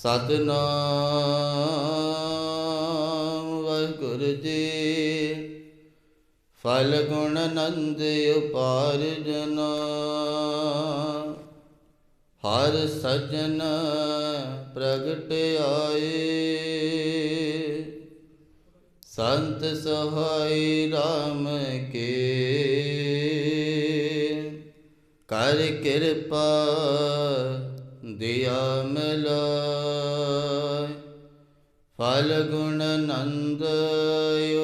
ਸਤਨਾਮ ਵਾਹਿਗੁਰੂ ਜੀ। ਫਲ ਗੁਣ ਨੰਦ ਉਪਾਰਜਨ ਹਰ ਸਜਨ ਪ੍ਰਗਟ ਆਏ। ਸੰਤ ਸਹਾਈ RAM ਕੇ। ਕਰ ਕਿਰਪਾ ਦਿਆ ਮਿਲਾਇ ਫਲ ਗੁਣ ਨੰਦ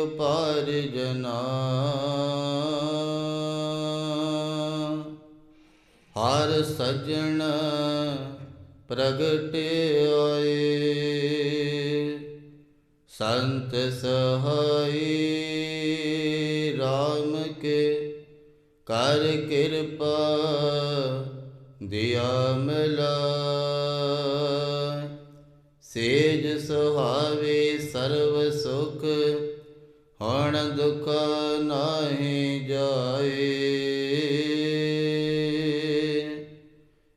ਉਪਾਰ ਜਨਾ। ਹਰ ਸਜਣ ਪ੍ਰਗਟ ਆਏ। ਸੰਤ ਸਹਾਈ RAM ਕੇ ਕਰ ਕਿਰਪਾ ਦਿਆ ਮਿਲਾਇ ਸੇਜ ਸੁਹਾਵੇ ਸਰਬ ਸੁਖ, ਹਣ ਦੁਖ ਨਾਹੀ ਜਾਏ।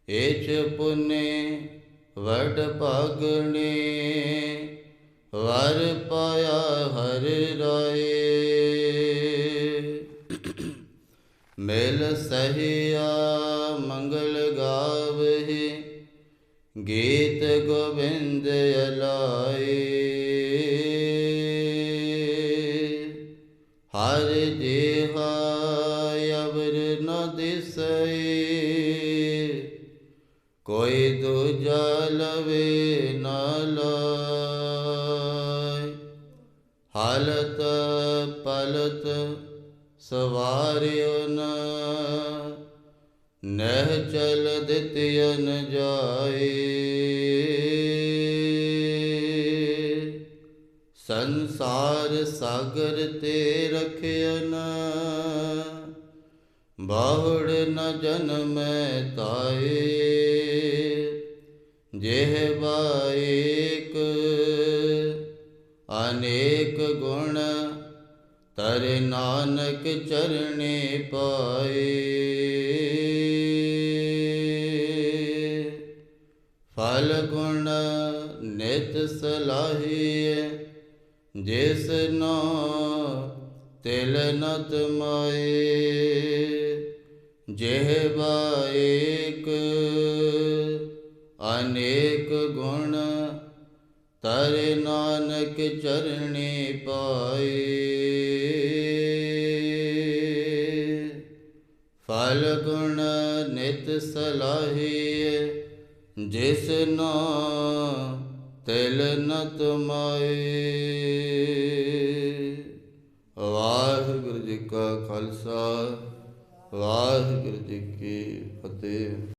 ਇਚ ਪੁਨੇ, ਵਡ ਭਾਗਣੇ ਵਰ ਪਾਇਆ ਹਰ ਰਾ ਮਿਲ ਸਹਿਆ ਮੰਗਲ ਗਾਵਹਿ, ਗੀਤ ਗੋਬਿੰਦ ਅਲਾਏ। ਹਰ ਦੇਹਾ ਅਵਰ ਨ ਦਿਸਈ ਕੋਈ ਦੂਜਾ ਲਵੇ ਨ ਲਾਇ ਹਾਲਤ ਪਲਤ ਸਵਾਰਿਓ ਨਾ ਨਹਿ ਚਲ ਦਿਤਿਯਨ ਜਾਏ। ਸੰਸਾਰ ਸਾਗਰ ਤੇ ਰਖਿਅਨ ਬਾਹੜ ਨ ਜਨਮੈ ਤਾਏ। ਜਿਹ ਬਾਇਕ ਅਨੇਕ ਗੁਣ, ਤਰ ਨਾਨਕ ਚਰਣੇ ਪਾਏ। ਫਲ ਗੁਣ ਨਿਤ ਸਲਾਹੀਏ ਜਿਸ ਨੋ ਤਿਲ ਨਤ ਮਾਏ ਜਿਹ ਬਾਇਕ ਅਨੇਕ ਗੁਣ ਤਰ ਨਾਨਕ ਚਰਣੇ ਪਾਏ ਫਲ ਗੁਣ ਨਿਤ ਸਲਾਹੀਏ ਜਿਸ ਨੋ ਤਿਲ ਨਤ ਮਾਏ। ਵਾਹਿਗੁਰੂ ਜੀ ਕਾ ਖਾਲਸਾ ਵਾਹਿਗੁਰੂ ਜੀ ਕੀ ਫਤਿਹ।